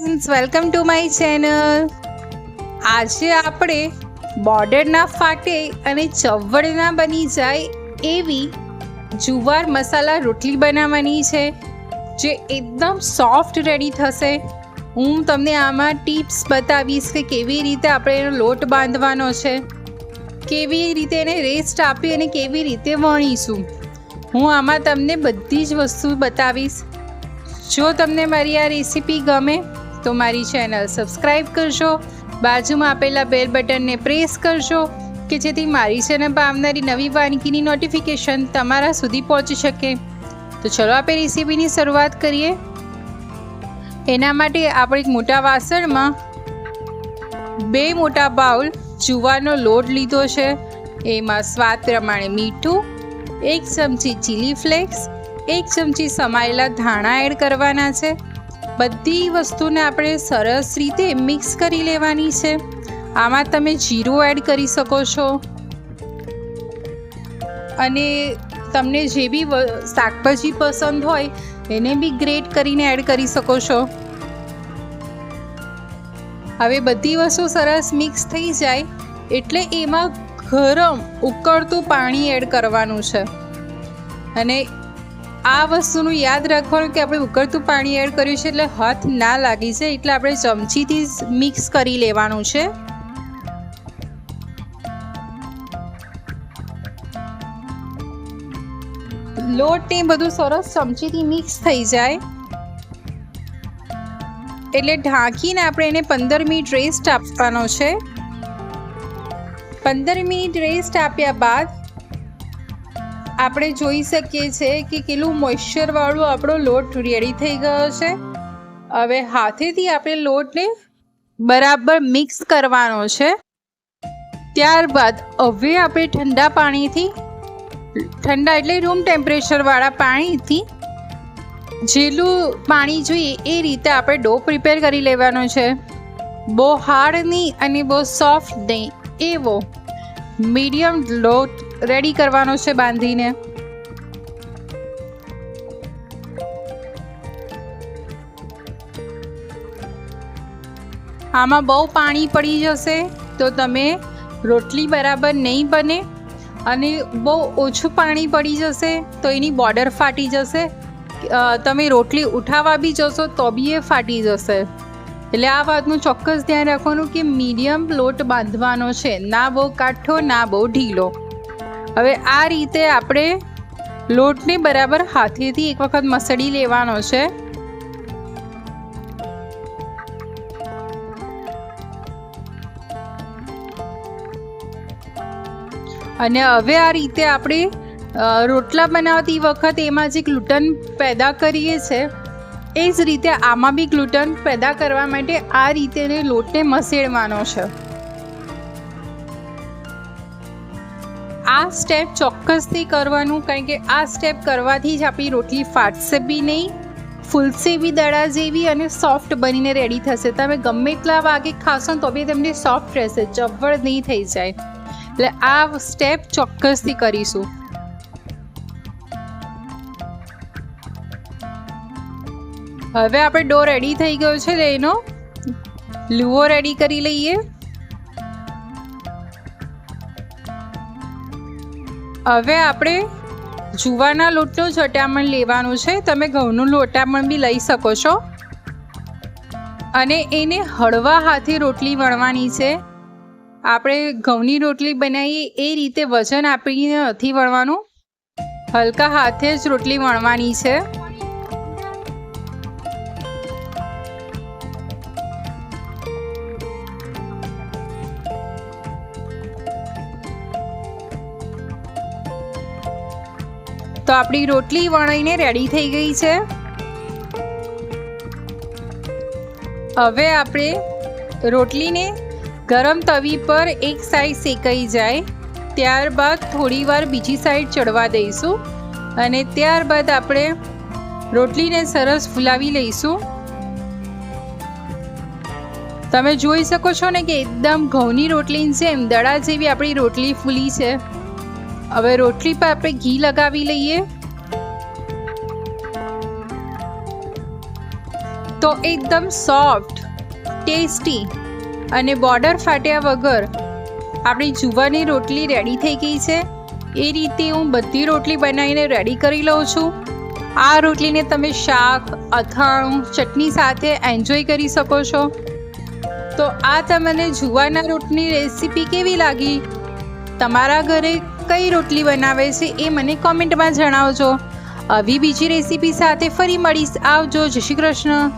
Friends welcome to my channel આજે આપણે બોર્ડરના ફાટે અને ચવડના બની જાય એવી જુવાર મસાલા રોટલી બનાવવાની છે, જે એકદમ સોફ્ટ રેડી થશે. હું તમને આમાં ટિપ્સ બતાવીશ કે કેવી રીતે આપણે એનો લોટ બાંધવાનો છે, કેવી રીતે એને રેસ્ટ આપી અને કેવી રીતે વણીશું. હું આમાં તમને બધી જ વસ્તુ બતાવીશ. જો તમને મારી આ રેસીપી ગમે તો મારી ચેનલ સબસ્ક્રાઈબ કરજો, બાજુમાં આપેલા બેલ બટનને પ્રેસ કરજો, કે જેથી મારી ચેનલ પર આવનારી નવી વાનગીની નોટિફિકેશન તમારા સુધી પહોંચી શકે. તો ચલો આપણે રેસીપીની શરૂઆત કરીએ. એના માટે આપણે એક મોટા વાસણમાં બે મોટા બાઉલ જુવારનો લોટ લીધો છે. એમાં સ્વાદ પ્રમાણે મીઠું, એક ચમચી ચીલી ફ્લેક્સ એક ચમચી સમાયેલા ધાણા એડ કરવાના છે. બધી વસ્તુને આપણે સરસ રીતે મિક્સ કરી લેવાની છે. આમાં તમે જીરું એડ કરી શકો છો. અને તમને જે બી શાકભાજી પસંદ હોય, એને બી ગ્રેટ કરીને એડ કરી શકો છો. હવે બધી વસ્તુ સરસ મિક્સ થઈ જાય, એટલે એમાં ગરમ, ઉકળતું પાણી એડ કરવાનું છે. અને આ વસ્તુનું યાદ રાખવાનું કે આપણે ઉકળતું પાણી એડ કર્યું છે એટલે હાથ ના લાગી જાય એટલે આપણે ચમચીથી મિક્સ કરી લેવાનું છે. લોટ ને બધું સરસ ચમચીથી મિક્સ થઈ જાય. એટલે ઢાંકીને આપણે એને પંદર મિનિટ રેસ્ટ આપવાનો છે. પંદર મિનિટ રેસ્ટ આપ્યા બાદ આપણે જોઈ શકીએ છીએ કે કેટલું મોઇશ્ચરવાળો આપણો લોટ રેડી થઈ ગયો છે. હવે હાથેથી આપણે લોટને બરાબર મિક્સ કરવાનો છે. ત્યારબાદ હવે આપણે ઠંડા પાણીથી, ઠંડા એટલે રૂમ ટેમ્પરેચરવાળા પાણીથી જેટલું પાણી જોઈએ એ રીતે આપણે ડો પ્રિપેર કરી લેવાનો છે. બહુ હાર્ડ નહીં અને બહુ સોફ્ટ નહીં, એવો મીડિયમ લોટ રેડી કરવાનો છે બાંધીને. આમાં બહુ પાણી પડી જશે તો તમે રોટલી બરાબર નહીં બને અને બહુ ઓછું પાણી પડી જશે તો એની બોર્ડર ફાટી જશે. તમે રોટલી ઉઠાવવા બી જશો તો બી એ ફાટી જશે. એટલે આ વાતનું ચોક્કસ ધ્યાન રાખવાનું કે મીડિયમ લોટ બાંધવાનો છે. ના બહુ કાઠો, ના બહુ ઢીલો. હવે આ રીતે આપણે લોટને બરાબર હાથેથી એક વખત મસળી લેવાનો છે. અને હવે આ રીતે આપણે રોટલા બનાવતી વખત એમાં જે ગ્લુટન પેદા કરીએ છે, એ જ રીતે આમાં બી ગ્લુટન પેદા કરવા માટે આ રીતે લોટને મસેડવાનો છે. આ સ્ટેપ ચોક્કસથી કરવાનું, કારણ કે આ સ્ટેપ કરવાથી જ આપણી રોટલી ફાટશે બી નહીં, ફૂલશે બી દડા જેવી અને સોફ્ટ બનીને રેડી થશે. તમે ગમે એટલા વાગે ખાશો ને તો બી તમને સોફ્ટ રહેશે ચવડ નહીં થઈ જાય. એટલે આ સ્ટેપ ચોક્કસથી કરીશું. હવે આપણે ડો રેડી થઈ ગયો છે એનો. લુઓ રેડી કરી લઈએ. હવે આપણે જુવારના લોટનું જટામણ લેવાનું છે. તમે ઘઉંનું લોટામણ બી લઈ શકો છો. અને એને હળવા હાથે રોટલી વણવાની છે. આપણે ઘઉંની રોટલી બનાવીએ એ રીતે વજન આપીને નથી વણવાનું. હલકા હાથે જ રોટલી વણવાની છે. તો આપણી રોટલી વણાઈને રેડી થઈ ગઈ છે. હવે આપણે રોટલીને ગરમ તવી પર એક સાઈડ શેકાઈ જાય, ત્યારબાદ થોડીવાર બીજી સાઈડ ચડવા દઈશું અને ત્યારબાદ આપણે રોટલીને સરસ ફૂલાવી લઈશું. તમે જોઈ શકો છો ને કે એકદમ ઘઉંની રોટલી છે, એમ દડા જેવી આપણી રોટલી ફૂલી છે. હવે રોટલી પર આપણે ઘી લગાવી લઈએ. તો એકદમ સોફ્ટ ટેસ્ટી અને બોર્ડર ફાટ્યા વગર આપણી જુવાની રોટલી રેડી થઈ ગઈ છે. એ રીતે હું બધી રોટલી બનાવીને રેડી કરી લઉં છું. આ રોટલીને તમે શાક, અથાણું, ચટણી સાથે એન્જોય કરી શકો છો. તો આ તમને જુવાના રોટની રેસીપી કેવી લાગી? તમારા ઘરે કઈ રોટલી બનાવે છે એ મને કોમેન્ટમાં જણાવજો. આવી બીજી રેસીપી સાથે ફરી મળીશ. આવજો. જય શ્રી કૃષ્ણ.